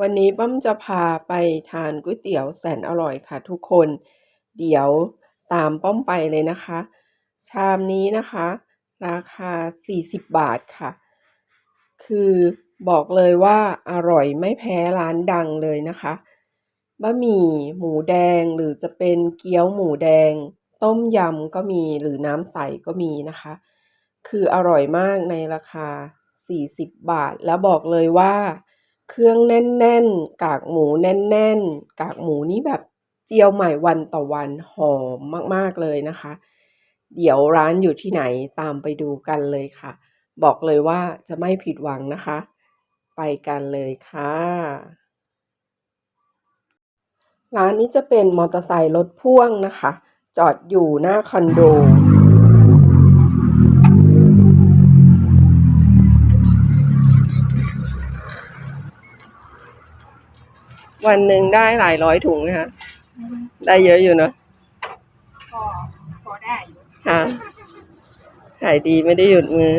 วันนี้ป้อมจะพาไปทานก๋วยเตี๋ยวแสนอร่อยค่ะทุกคน เดี๋ยวตามป้อมไปเลยนะคะ ชามนี้นะคะ ราคา 40 บาทค่ะ คือบอกเลยว่าอร่อยไม่แพ้ร้านดังเลยนะคะบะหมี่หมูแดงหรือจะเป็นเกี๊ยวหมูแดง ต้มยำก็มีหรือน้ำใสก็มีนะคะ คืออร่อยมากในราคา 40 บาท แล้วบอกเลยว่า เครื่องแน่นๆ กากหมูแน่นๆ กากหมูนี่แบบเจียวใหม่วันต่อวันหอมมากๆเลยนะคะ เดี๋ยวร้านอยู่ที่ไหนตามไปดูกันเลยค่ะ บอกเลยว่าจะไม่ผิดหวังนะคะ ไปกันเลยค่ะ ร้านนี้จะเป็นมอเตอร์ไซค์รถพ่วงนะคะ จอดอยู่หน้าคอนโด วันหนึ่งได้หลายร้อยถุงนะคะได้เยอะอยู่เนอะพอพอได้อยู่ค่ะขายดีไม่ได้หยุดมือ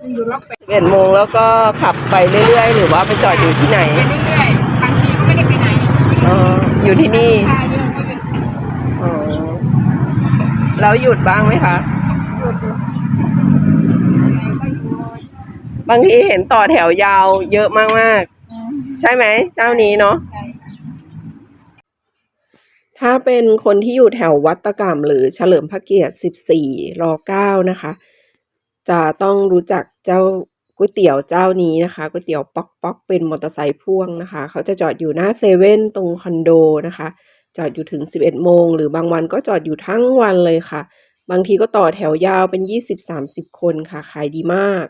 มันอยู่ล็อกไปเอ็ดโมงแล้วก็ขับไปเรื่อยๆ หรือว่าไปจอดอยู่ที่ไหนเรื่อยๆบางทีก็ไม่ได้ไปไหนอ๋ออยู่ที่นี่ค่าเรื่องก็เป็นอ๋อแล้วหยุดบ้างไหมคะ หยุดอยู่ก็อยู่ บางทีเห็นต่อแถวยาวเยอะมากๆ ใช่ไหมเจ้านี้เนาะถ้าเป็นคนที่อยู่แถววัดตะกรรมหรือเฉลิมพระเกียรติ 14ร9นะคะ จะต้องรู้จักเจ้าก๋วยเตี๋ยวเจ้านี้นะคะก๋วยเตี๋ยวป๊อกป๊อกเป็นมอเตอร์ไซค์พ่วงนะคะ เขาจะจอดอยู่หน้าเซเว่นตรงคอนโดนะคะ จอดอยู่ถึง 11 โมง หรือบางวันก็จอดอยู่ทั้งวันเลยค่ะ บางทีก็ต่อแถวยาวเป็น 20-30 คนค่ะขายดีมาก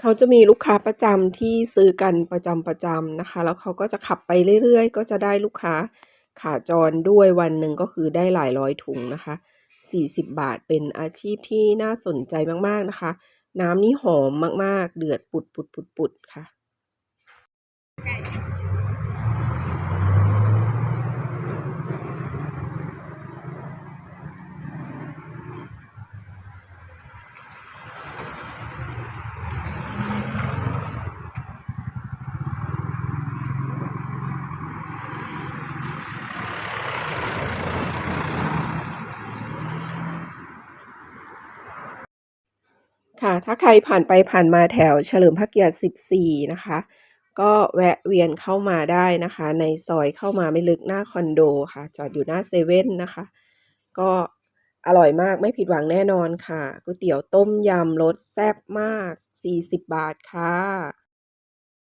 เขาจะมีลูกค้าประจำที่ซื้อกันประจำประจำนะคะ แล้วเขาก็จะขับไปเรื่อยๆ ก็จะได้ลูกค้าขาจรด้วยวันหนึ่งก็คือได้หลายร้อยถุงนะคะ 40 บาทเป็นอาชีพที่น่าสนใจมากๆนะคะ น้ำนี่หอมมากๆ เดือดปุดปุดปุดปุดค่ะ ค่ะ ถ้าใครผ่านไปผ่านมาแถวเฉลิมพระเกียรติ 14 นะคะ ก็แวะเวียนเข้ามาได้นะคะ ในซอยเข้ามาไม่ลึกหน้าคอนโดค่ะ จอดอยู่หน้าเซเว่นนะคะ ก็อร่อยมากไม่ผิดหวังแน่นอนค่ะก๋วยเตี๋ยวต้มยำรสแซ่บมาก 40 บาทค่ะ